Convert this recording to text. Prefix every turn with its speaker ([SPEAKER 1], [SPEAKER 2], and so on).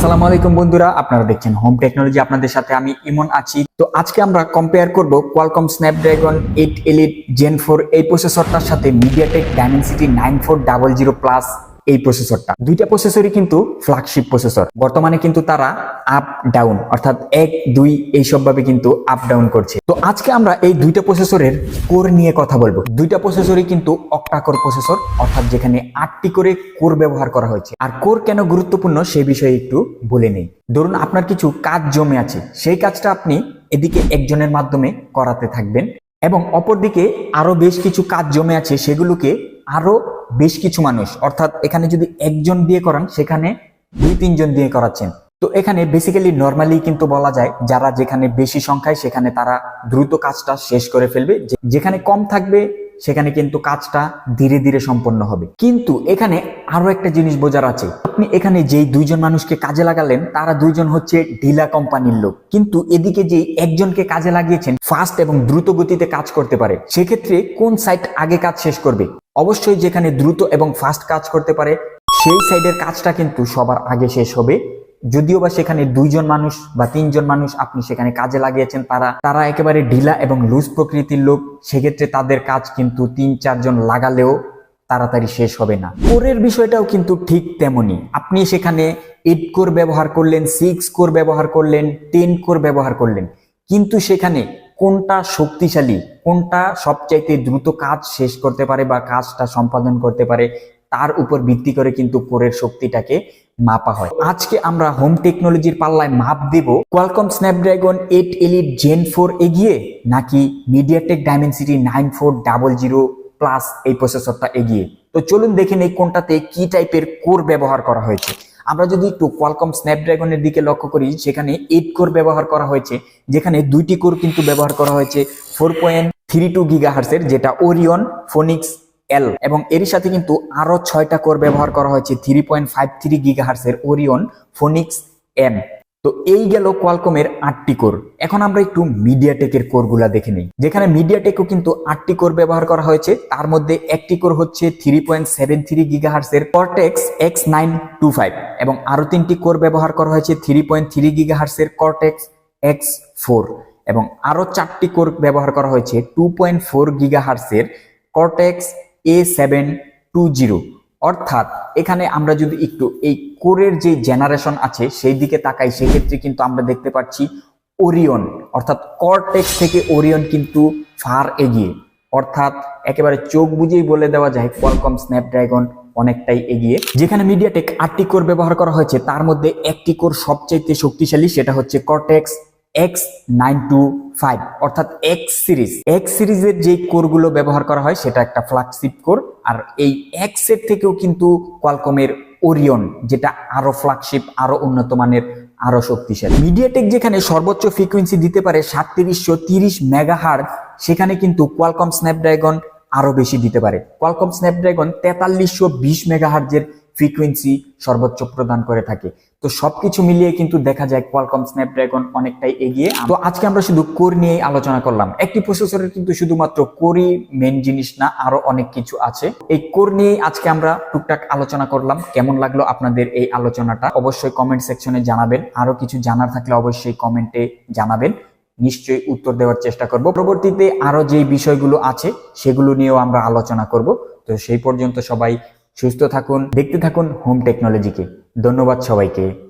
[SPEAKER 1] আসসালামু আলাইকুম বন্ধুরা, আপনারা দেখছেন হোম টেকনোলজি আপনাদের সাথে আমি ইমন আছি। তো আজকে আমরা কম্পেয়ার করব Qualcomm Snapdragon eight elite gen four এই প্রসেসরটার সাথে MediaTek Dimensity nine four double zero plus এই প্রসেসরটা দুইটা প্রসেসরই কিন্তু ফ্ল্যাগশিপ প্রসেসর বর্তমানে কিন্তু তারা আপ ডাউন অর্থাৎ এক, দুই এইসব ভাবে কিন্তু আপ ডাউন করছে। তো আজকে আমরা এই দুইটা প্রসেসরের কোর নিয়ে কথা বলব। দুইটা প্রসেসরই কিন্তু অক্টা কোর প্রসেসর অর্থাৎ যেখানে আটটি করে কোর ব্যবহার করা হয়েছে। আর কোর কেন গুরুত্বপূর্ণ সে বিষয়ে একটু বলে নেই। ধরুন আপনার কিছু কাজ জমে আছে। সেই কাজটা আপনি এদিকে একজনের মাধ্যমে করাতে থাকবেন। এবং অপরদিকে আরও বেশ কিছু কাজ জমে আছে, সেগুলোকে আরও বেশ কিছু মানুষ, অর্থাৎ এখানে যদি একজন বিয়ে করান, সেখানে দুই, তিনজন বিয়ে করাচ্ছেন। তো এখানে বেসিক্যালি নর্মালি কিন্তু বলা যায়, যারা যেখানে বেশি সংখ্যায়, সেখানে তারা দ্রুত কাজটা শেষ করে ফেলবে। যেখানে কম থাকবে, সেখানে কিন্তু কাজটা ধীরে ধীরে সম্পন্ন হবে। কিন্তু এখানে আরও একটা জিনিস বোঝার আছে। আপনি এখানে যেই দুইজন মানুষকে কাজে লাগালেন, তারা দুইজন হচ্ছে ঢিলা কোম্পানির লোক। কিন্তু এদিকে যে একজনকে কাজে লাগিয়েছেন ফাস্ট এবং দ্রুত গতিতে কাজ করতে পারে, সেক্ষেত্রে কোন সাইট আগে কাজ শেষ করবে? অবশ্যই যেখানে দ্রুত এবং ফাস্ট কাজ করতে পারে, সেই সাইডের কাজটা কিন্তু সবার আগে শেষ হবে। যদিও বা সেখানে দুইজন মানুষ বা তিনজন মানুষ আপনি সেখানে কাজে লাগিয়েছেন, তারা তারা একেবারে ঢিলা এবং লুজ প্রকৃতির লোক, সেক্ষেত্রে তাদের কাজ কিন্তু তিন, চারজন লাগালেও তাড়াতাড়ি শেষ হবে না। কোরের বিষয়টাও কিন্তু ঠিক তেমনি আপনি সেখানে এইট কোর ব্যবহার করলেন সিক্স কোর ব্যবহার করলেন টেন কোর ব্যবহার করলেন। কিন্তু সেখানে কোনটা শক্তিশালী, কোনটা সবচাইতে দ্রুত কাজ শেষ করতে পারে বা কাজটা সম্পাদন করতে পারে, তার উপর ভিত্তি করে কিন্তু কোরের শক্তিটাকে মাপা হয়। আজকে আমরা হোম টেকনোলজির পাল্লায় মাপ দেব। Qualcomm Snapdragon eight elite gen four এগিয়ে নাকি MediaTek Dimensity nine four double zero plus এই প্রসেসরটা এগিয়ে। তো চলুন দেখে নেই কোনটাতে কি টাইপের কোর ব্যবহার করা হয়েছে। আমরা যদি একটু কোয়ালকম স্ন্যাপড্রাগনের দিকে লক্ষ্য করি, সেখানে এইট কোর ব্যবহার করা হয়েছে, যেখানে দুইটি কোর কিন্তু ব্যবহার করা হয়েছে ফোর পয়েন্ট থ্রি টু যেটা ওরিয়ন ফোনিক্স এল এবং এরই সাথে কিন্তু আরও ছয়টা কোর ব্যবহার করা হয়েছে থ্রি পয়েন্ট ফাইভ থ্রি গিগাহার্সের ওরিয়ন ফোনিক্স এম তো এই গেল কোয়ালকমের আটটি কোর এখন আমরা একটু মিডিয়াটেকের কোরগুলা দেখে নিই। যেখানে মিডিয়াটেকও কিন্তু আটটি কোর ব্যবহার করা হয়েছে। তার মধ্যে একটি কোর হচ্ছে three point seven three গিগাহার্সের Cortex X nine two five এবং আরও তিনটি কোর ব্যবহার করা হয়েছে থ্রি পয়েন্ট থ্রি গিগাহার্সের কর্টেক্স এক্স ফোর এবং আরও চারটি কোর ব্যবহার করা হয়েছে two point four গিগাহার্সের Cortex A seven two zero অর্থাৎ এখানে আমরা যদি একটু এই কোরের যে জেনারেশন আছে, সেই দিকে তাকাই সেক্ষেত্রে কিন্তু আমরা দেখতে পাচ্ছি ওরিয়ন, অর্থাৎ কর্টেক্স থেকে ওরিয়ন কিন্তু ফার এগিয়ে। অর্থাৎ একেবারে চোখ বুঝেই বলে দেওয়া যায়, কোয়ালকম, স্ন্যাপড্রাগন অনেকটাই এগিয়ে। যেখানে মিডিয়াটেক আটটি কোর ব্যবহার করা হয়েছে, তার মধ্যে একটি কোর সবচাইতে শক্তিশালী, সেটা হচ্ছে Cortex X nine two five, অর্থাৎ এক্স সিরিজ। এক্স সিরিজের যে কোরগুলো ব্যবহার করা হয়, সেটা একটা ফ্ল্যাগশিপ কোর। আর এই এক্সের থেকেও কিন্তু কোয়ালকমের ওরিয়ন যেটা আরও ফ্ল্যাগশিপ আরও উন্নত মানের, আরও শক্তিশালী। মিডিয়াটেক যেখানে সর্বোচ্চ ফ্রিকোয়েন্সি দিতে পারে সাতত্রিশশো তিরিশ মেগাহার্জ সেখানে কিন্তু কোয়ালকম স্ন্যাপড্রাগন আরও বেশি দিতে পারে। কোয়ালকম স্ন্যাপড্রাগন তেতাল্লিশশো বিশ মেগাহার্জের ফ্রিকোয়েন্সি সর্বোচ্চ প্রদান করে থাকে। তো সবকিছু মিলিয়ে কিন্তু দেখা যায় কোয়ালকম স্ন্যাপড্রাগন অনেকটাই এগিয়ে তো আজকে আমরা শুধু কোর নিয়ে আলোচনা করলাম। একটি প্রসেসরের কিন্তু শুধুমাত্র কোরই মেন জিনিস না, আরও অনেক কিছু আছে। এই কোর নিয়ে আজকে আমরা টুকটাক আলোচনা করলাম। কেমন লাগল আপনাদের এই আলোচনাটা? অবশ্যই কমেন্ট সেকশনে জানাবেন। আরও কিছু জানার থাকলে অবশ্যই কমেন্টে জানাবেন। নিশ্চয়ই উত্তর দেওয়ার চেষ্টা করব। পরবর্তীতে আরও যে বিষয়গুলো আছে, সেগুলো নিয়েও আমরা আলোচনা করব। তো সেই পর্যন্ত সবাই সুস্থ থাকুন দেখতে থাকুন হোম টেকনোলজিকে। ধন্যবাদ সবাইকে।